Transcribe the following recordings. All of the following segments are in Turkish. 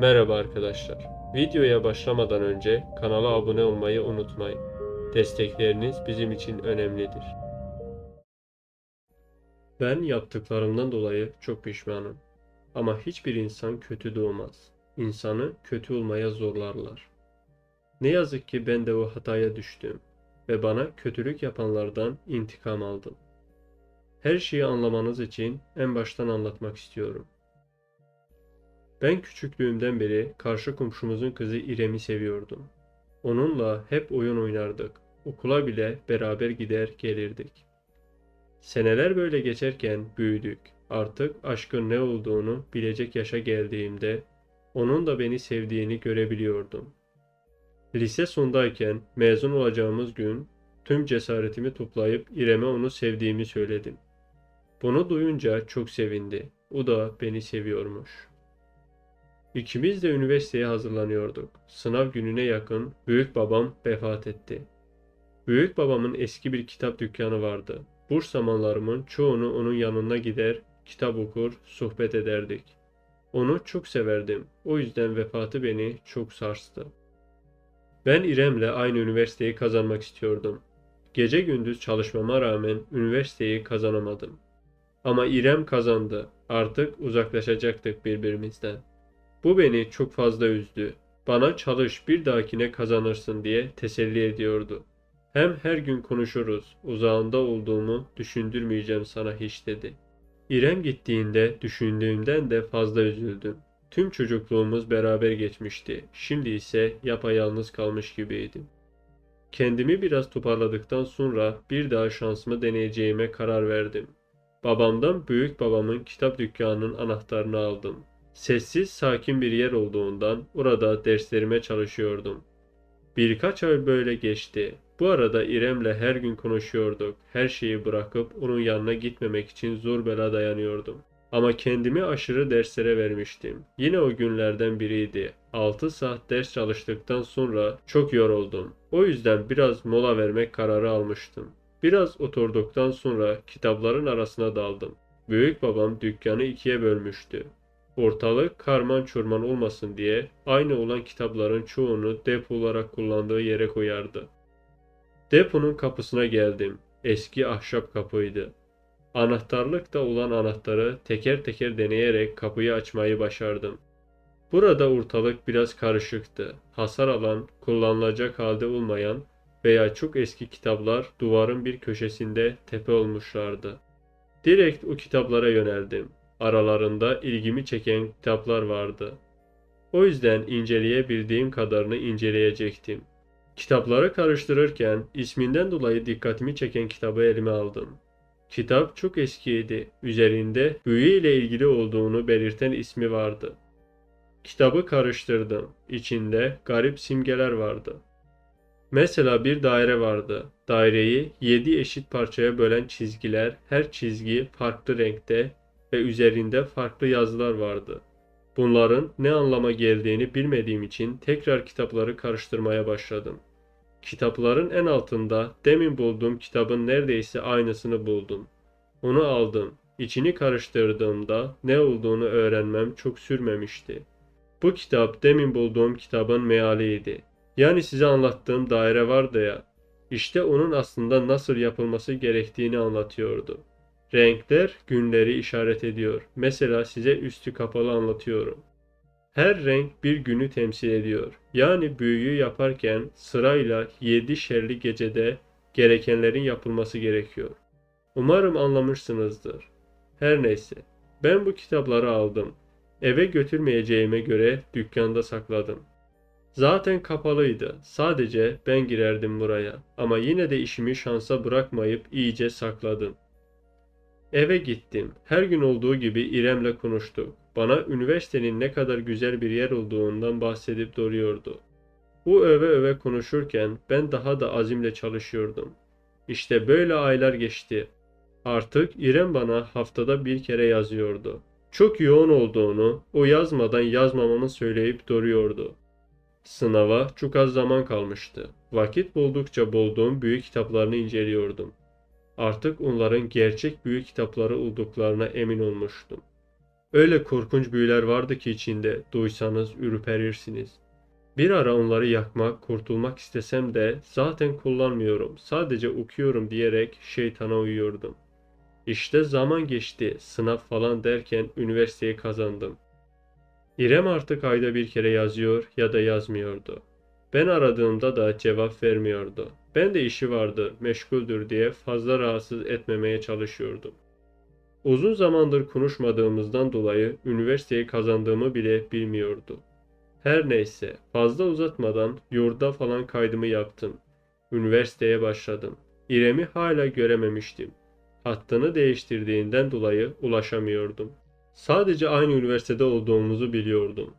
Merhaba arkadaşlar. Videoya başlamadan önce kanala abone olmayı unutmayın. Destekleriniz bizim için önemlidir. Ben yaptıklarımdan dolayı çok pişmanım. Ama hiçbir insan kötü doğmaz. İnsanı kötü olmaya zorlarlar. Ne yazık ki ben de o hataya düştüm ve bana kötülük yapanlardan intikam aldım. Her şeyi anlamanız için en baştan anlatmak istiyorum. Ben küçüklüğümden beri karşı komşumuzun kızı İrem'i seviyordum. Onunla hep oyun oynardık. Okula bile beraber gider gelirdik. Seneler böyle geçerken büyüdük. Artık aşkın ne olduğunu bilecek yaşa geldiğimde onun da beni sevdiğini görebiliyordum. Lise sondayken mezun olacağımız gün tüm cesaretimi toplayıp İrem'e onu sevdiğimi söyledim. Bunu duyunca çok sevindi. O da beni seviyormuş. İkimiz de üniversiteye hazırlanıyorduk. Sınav gününe yakın büyük babam vefat etti. Büyük babamın eski bir kitap dükkanı vardı. Boş zamanlarımın çoğunu onun yanına gider, kitap okur, sohbet ederdik. Onu çok severdim. O yüzden vefatı beni çok sarstı. Ben İrem'le aynı üniversiteyi kazanmak istiyordum. Gece gündüz çalışmama rağmen üniversiteyi kazanamadım. Ama İrem kazandı. Artık uzaklaşacaktık birbirimizden. Bu beni çok fazla üzdü. Bana çalış bir dahakine kazanırsın diye teselli ediyordu. Hem her gün konuşuruz, uzağında olduğumu düşündürmeyeceğim sana hiç dedi. İrem gittiğinde düşündüğümden de fazla üzüldüm. Tüm çocukluğumuz beraber geçmişti. Şimdi ise yapayalnız kalmış gibiydim. Kendimi biraz toparladıktan sonra bir daha şansımı deneyeceğime karar verdim. Babamdan büyük babamın kitap dükkanının anahtarını aldım. Sessiz, sakin bir yer olduğundan orada derslerime çalışıyordum. Birkaç ay böyle geçti. Bu arada İrem'le her gün konuşuyorduk. Her şeyi bırakıp onun yanına gitmemek için zor bela dayanıyordum. Ama kendimi aşırı derslere vermiştim. Yine o günlerden biriydi. 6 saat ders çalıştıktan sonra çok yoruldum. O yüzden biraz mola vermek kararı almıştım. Biraz oturduktan sonra kitapların arasına daldım. Büyük babam dükkanı ikiye bölmüştü. Ortalık karman çorman olmasın diye aynı olan kitapların çoğunu depo olarak kullandığı yere koyardı. Deponun kapısına geldim. Eski ahşap kapıydı. Anahtarlıkta olan anahtarı teker teker deneyerek kapıyı açmayı başardım. Burada ortalık biraz karışıktı. Hasar alan, kullanılacak halde olmayan veya çok eski kitaplar duvarın bir köşesinde tepe olmuşlardı. Direkt o kitaplara yöneldim. Aralarında ilgimi çeken kitaplar vardı. O yüzden inceleyebildiğim kadarını inceleyecektim. Kitapları karıştırırken isminden dolayı dikkatimi çeken kitabı elime aldım. Kitap çok eskiydi. Üzerinde büyü ile ilgili olduğunu belirten ismi vardı. Kitabı karıştırdım. İçinde garip simgeler vardı. Mesela bir daire vardı. Daireyi 7 eşit parçaya bölen çizgiler, her çizgi farklı renkte ve üzerinde farklı yazılar vardı. Bunların ne anlama geldiğini bilmediğim için tekrar kitapları karıştırmaya başladım. Kitapların en altında demin bulduğum kitabın neredeyse aynısını buldum. Onu aldım. İçini karıştırdığımda ne olduğunu öğrenmem çok sürmemişti. Bu kitap demin bulduğum kitabın mealiydi. Yani size anlattığım daire vardı ya, işte onun aslında nasıl yapılması gerektiğini anlatıyordu. Renkler günleri işaret ediyor. Mesela size üstü kapalı anlatıyorum. Her renk bir günü temsil ediyor. Yani büyüyü yaparken sırayla 7 şerli gecede gerekenlerin yapılması gerekiyor. Umarım anlamışsınızdır. Her neyse. Ben bu kitapları aldım. Eve götürmeyeceğime göre dükkanda sakladım. Zaten kapalıydı. Sadece ben girerdim buraya. Ama yine de işimi şansa bırakmayıp iyice sakladım. Eve gittim. Her gün olduğu gibi İrem'le konuştuk. Bana üniversitenin ne kadar güzel bir yer olduğundan bahsedip duruyordu. O öve öve konuşurken ben daha da azimle çalışıyordum. İşte böyle aylar geçti. Artık İrem bana haftada bir kere yazıyordu. Çok yoğun olduğunu, o yazmadan yazmamamı söyleyip duruyordu. Sınava çok az zaman kalmıştı. Vakit buldukça bulduğum büyük kitaplarını inceliyordum. Artık onların gerçek büyük kitapları olduklarına emin olmuştum. Öyle korkunç büyüler vardı ki içinde duysanız ürperirsiniz. Bir ara onları yakmak, kurtulmak istesem de zaten kullanmıyorum, sadece okuyorum diyerek şeytana uyuyordum. İşte zaman geçti, sınav falan derken üniversiteyi kazandım. İrem artık ayda bir kere yazıyor ya da yazmıyordu. Ben aradığımda da cevap vermiyordu. Ben de işi vardı, meşguldür diye fazla rahatsız etmemeye çalışıyordum. Uzun zamandır konuşmadığımızdan dolayı üniversiteyi kazandığımı bile bilmiyordu. Her neyse, fazla uzatmadan yurda falan kaydımı yaptım. Üniversiteye başladım. İrem'i hala görememiştim. Hattını değiştirdiğinden dolayı ulaşamıyordum. Sadece aynı üniversitede olduğumuzu biliyordum.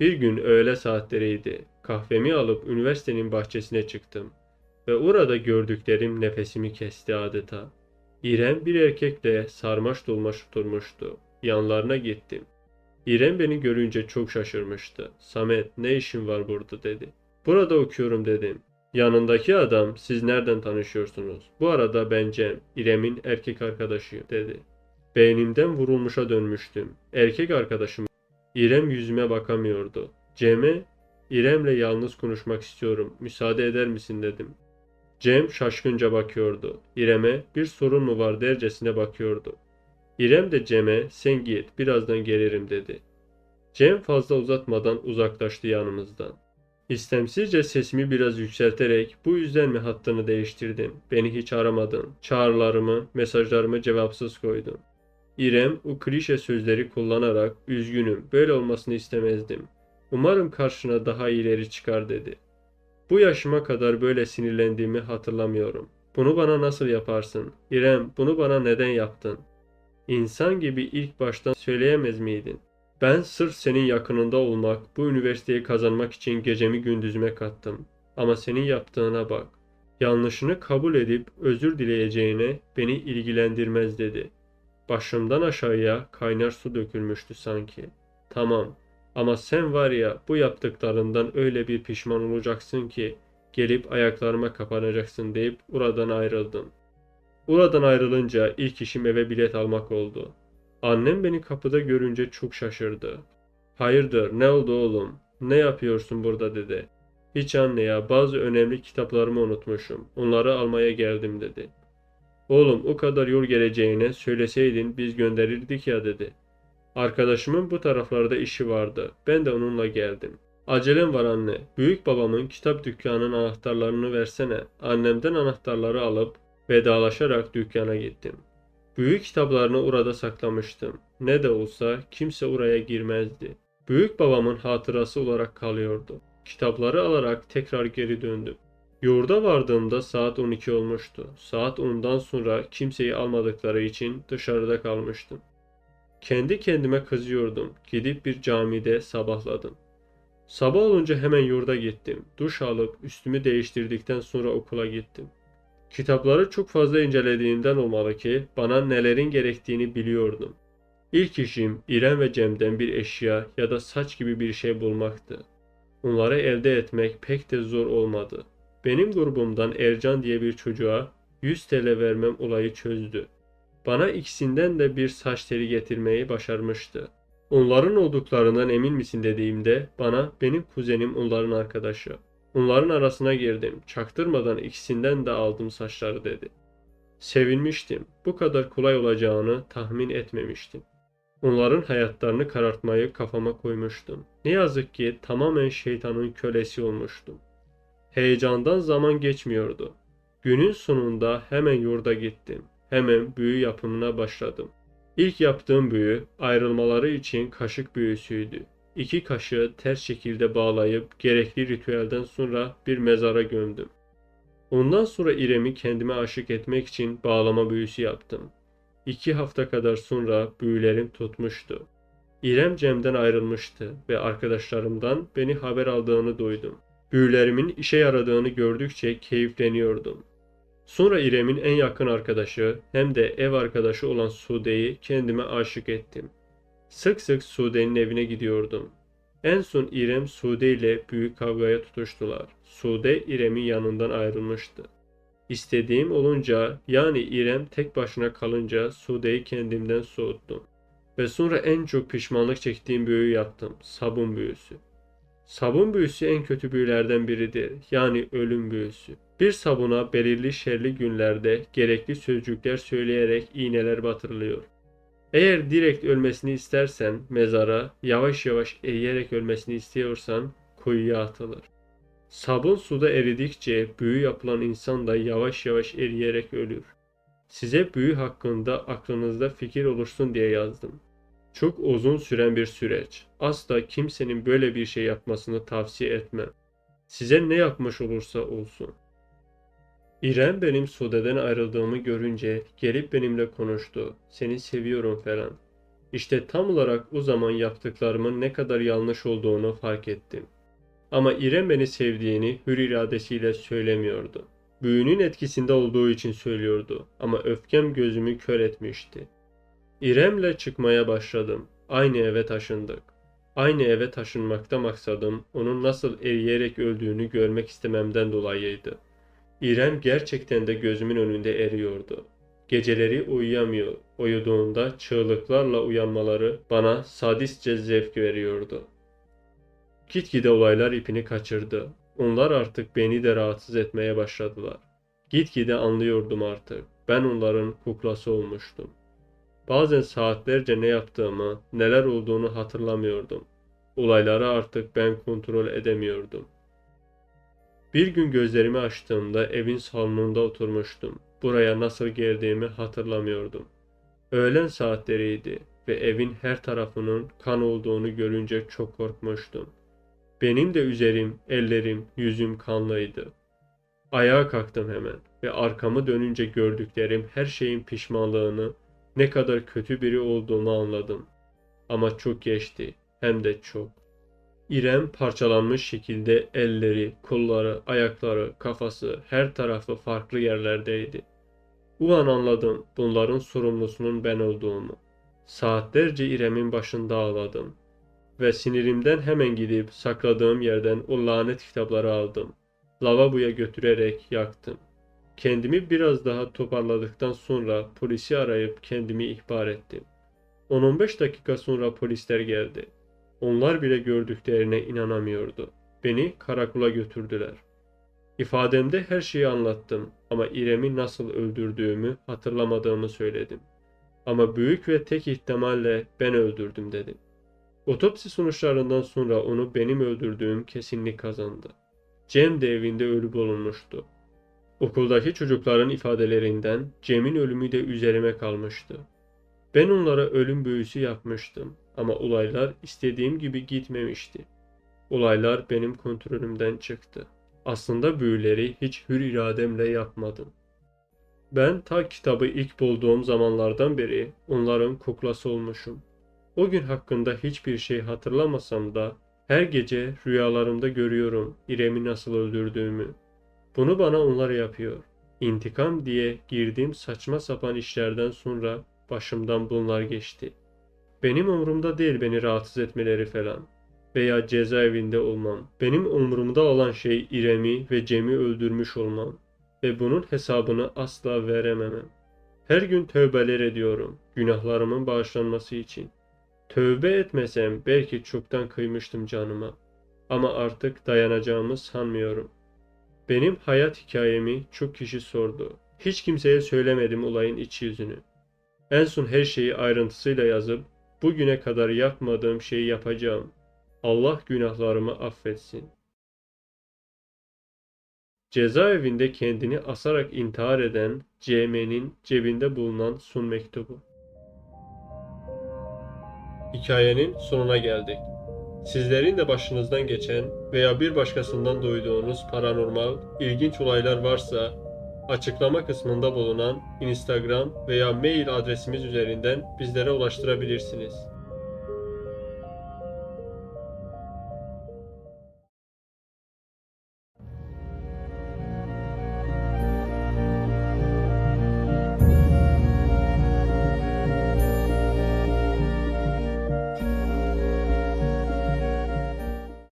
Bir gün öğle saatleriydi. Kahvemi alıp üniversitenin bahçesine çıktım. Ve orada gördüklerim nefesimi kesti adeta. İrem bir erkekle sarmaş dolmaş oturmuştu. Yanlarına gittim. İrem beni görünce çok şaşırmıştı. Samet ne işin var burada dedi. Burada okuyorum dedim. Yanındaki adam siz nereden tanışıyorsunuz? Bu arada ben Cem, İrem'in erkek arkadaşıyım dedi. Beynimden vurulmuşa dönmüştüm. Erkek arkadaşım. İrem yüzüme bakamıyordu. Cem'e İrem'le yalnız konuşmak istiyorum. Müsaade eder misin dedim. Cem şaşkınca bakıyordu. İrem'e bir sorun mu var dercesine bakıyordu. İrem de Cem'e sen git birazdan gelirim dedi. Cem fazla uzatmadan uzaklaştı yanımızdan. İstemsizce sesimi biraz yükselterek bu yüzden mi hattını değiştirdin? Beni hiç aramadın. Çağrılarımı, mesajlarımı cevapsız koydun. İrem o klişe sözleri kullanarak üzgünüm böyle olmasını istemezdim. Umarım karşına daha iyileri çıkar dedi. Bu yaşıma kadar böyle sinirlendiğimi hatırlamıyorum. Bunu bana nasıl yaparsın? İrem bunu bana neden yaptın? İnsan gibi ilk baştan söyleyemez miydin? Ben sırf senin yakınında olmak, bu üniversiteyi kazanmak için gecemi gündüzüme kattım. Ama senin yaptığına bak. Yanlışını kabul edip özür dileyeceğine beni ilgilendirmez dedi. Başımdan aşağıya kaynar su dökülmüştü sanki. Tamam ama sen var ya bu yaptıklarından öyle bir pişman olacaksın ki gelip ayaklarıma kapanacaksın deyip oradan ayrıldım. Oradan ayrılınca ilk işim eve bilet almak oldu. Annem beni kapıda görünce çok şaşırdı. Hayırdır ne oldu oğlum? Ne yapıyorsun burada dedi. Hiç anne ya bazı önemli kitaplarımı unutmuşum. Onları almaya geldim dedi. Oğlum o kadar yol geleceğine söyleseydin biz gönderirdik ya dedi. Arkadaşımın bu taraflarda işi vardı. Ben de onunla geldim. Acelem var anne. Büyük babamın kitap dükkanının anahtarlarını versene. Annemden anahtarları alıp vedalaşarak dükkana gittim. Büyük kitaplarını orada saklamıştım. Ne de olsa kimse oraya girmezdi. Büyük babamın hatırası olarak kalıyordu. Kitapları alarak tekrar geri döndüm. Yurda vardığımda saat 12 olmuştu. Saat 10'dan sonra kimseyi almadıkları için dışarıda kalmıştım. Kendi kendime kızıyordum. Gidip bir camide sabahladım. Sabah olunca hemen yurda gittim. Duş alıp üstümü değiştirdikten sonra okula gittim. Kitapları çok fazla incelediğimden olmalı ki bana nelerin gerektiğini biliyordum. İlk işim İrem ve Cem'den bir eşya ya da saç gibi bir şey bulmaktı. Onları elde etmek pek de zor olmadı. Benim grubumdan Ercan diye bir çocuğa 100 TL vermem olayı çözdü. Bana ikisinden de bir saç teli getirmeyi başarmıştı. Onların olduklarından emin misin dediğimde bana benim kuzenim onların arkadaşı. Onların arasına girdim. Çaktırmadan ikisinden de aldım saçları dedi. Sevinmiştim. Bu kadar kolay olacağını tahmin etmemiştim. Onların hayatlarını karartmayı kafama koymuştum. Ne yazık ki tamamen şeytanın kölesi olmuştum. Heyecandan zaman geçmiyordu. Günün sonunda hemen yurda gittim. Hemen büyü yapımına başladım. İlk yaptığım büyü ayrılmaları için kaşık büyüsüydü. İki kaşığı ters şekilde bağlayıp gerekli ritüelden sonra bir mezara gömdüm. Ondan sonra İrem'i kendime aşık etmek için bağlama büyüsü yaptım. İki hafta kadar sonra büyülerim tutmuştu. İrem Cem'den ayrılmıştı ve arkadaşlarımdan beni haber aldığını duydum. Büyülerimin işe yaradığını gördükçe keyifleniyordum. Sonra İrem'in en yakın arkadaşı hem de ev arkadaşı olan Sude'yi kendime aşık ettim. Sık sık Sude'nin evine gidiyordum. En son İrem Sude ile büyük kavgaya tutuştular. Sude İrem'in yanından ayrılmıştı. İstediğim olunca yani İrem tek başına kalınca Sude'yi kendimden soğuttum. Ve sonra en çok pişmanlık çektiğim büyüyü yaptım. Sabun büyüsü. Sabun büyüsü en kötü büyülerden biridir. Yani ölüm büyüsü. Bir sabuna belirli şerli günlerde gerekli sözcükler söyleyerek iğneler batırılıyor. Eğer direkt ölmesini istersen mezara yavaş yavaş eriyerek ölmesini istiyorsan kuyuya atılır. Sabun suda eridikçe büyü yapılan insan da yavaş yavaş eriyerek ölür. Size büyü hakkında aklınızda fikir oluşsun diye yazdım. Çok uzun süren bir süreç. Asla kimsenin böyle bir şey yapmasını tavsiye etmem. Size ne yapmış olursa olsun. İrem benim Sude'den ayrıldığımı görünce gelip benimle konuştu. Seni seviyorum falan. İşte tam olarak o zaman yaptıklarımın ne kadar yanlış olduğunu fark ettim. Ama İrem beni sevdiğini hür iradesiyle söylemiyordu. Büyünün etkisinde olduğu için söylüyordu ama öfkem gözümü kör etmişti. İrem'le çıkmaya başladım. Aynı eve taşındık. Aynı eve taşınmakta maksadım onun nasıl eriyerek öldüğünü görmek istememden dolayıydı. İrem gerçekten de gözümün önünde eriyordu. Geceleri uyuyamıyor. Uyuduğunda çığlıklarla uyanmaları bana sadistçe zevk veriyordu. Gitgide olaylar ipini kaçırdı. Onlar artık beni de rahatsız etmeye başladılar. Gitgide anlıyordum artık. Ben onların kuklası olmuştum. Bazen saatlerce ne yaptığımı, neler olduğunu hatırlamıyordum. Olayları artık ben kontrol edemiyordum. Bir gün gözlerimi açtığımda evin salonunda oturmuştum. Buraya nasıl geldiğimi hatırlamıyordum. Öğlen saatleriydi ve evin her tarafının kan olduğunu görünce çok korkmuştum. Benim de üzerim, ellerim, yüzüm kanlıydı. Ayağa kalktım hemen ve arkamı dönünce gördüklerim her şeyin pişmanlığını, ne kadar kötü biri olduğumu anladım. Ama çok geçti, hem de çok. İrem parçalanmış şekilde elleri, kolları, ayakları, kafası, her tarafı farklı yerlerdeydi. Bu an anladım bunların sorumlusunun ben olduğumu. Saatlerce İrem'in başında ağladım. Ve sinirimden hemen gidip sakladığım yerden o lanet kitapları aldım. Lavaboya götürerek yaktım. Kendimi biraz daha toparladıktan sonra polisi arayıp kendimi ihbar ettim. 10-15 dakika sonra polisler geldi. Onlar bile gördüklerine inanamıyordu. Beni karakola götürdüler. İfademde her şeyi anlattım ama İrem'i nasıl öldürdüğümü hatırlamadığımı söyledim. Ama büyük ve tek ihtimalle ben öldürdüm dedim. Otopsi sonuçlarından sonra onu benim öldürdüğüm kesinlik kazandı. Cem de evinde ölü bulunmuştu. Okuldaki çocukların ifadelerinden Cem'in ölümü de üzerime kalmıştı. Ben onlara ölüm büyüsü yapmıştım ama olaylar istediğim gibi gitmemişti. Olaylar benim kontrolümden çıktı. Aslında büyüleri hiç hür irademle yapmadım. Ben ta kitabı ilk bulduğum zamanlardan beri onların kuklası olmuşum. O gün hakkında hiçbir şey hatırlamasam da her gece rüyalarımda görüyorum İrem'i nasıl öldürdüğümü. Bunu bana onlar yapıyor. İntikam diye girdiğim saçma sapan işlerden sonra başımdan bunlar geçti. Benim umurumda değil beni rahatsız etmeleri falan veya cezaevinde olmam. Benim umurumda olan şey İrem'i ve Cem'i öldürmüş olmam ve bunun hesabını asla verememem. Her gün tövbeler ediyorum günahlarımın bağışlanması için. Tövbe etmesem belki çoktan kıymıştım canıma. Ama artık dayanacağımı sanmıyorum. Benim hayat hikayemi çok kişi sordu. Hiç kimseye söylemedim olayın iç yüzünü. En son her şeyi ayrıntısıyla yazıp bugüne kadar yapmadığım şeyi yapacağım. Allah günahlarımı affetsin. Cezaevinde kendini asarak intihar eden CM'nin cebinde bulunan son mektubu. Hikayenin sonuna geldik. Sizlerin de başınızdan geçen veya bir başkasından duyduğunuz paranormal, ilginç olaylar varsa açıklama kısmında bulunan Instagram veya mail adresimiz üzerinden bizlere ulaştırabilirsiniz.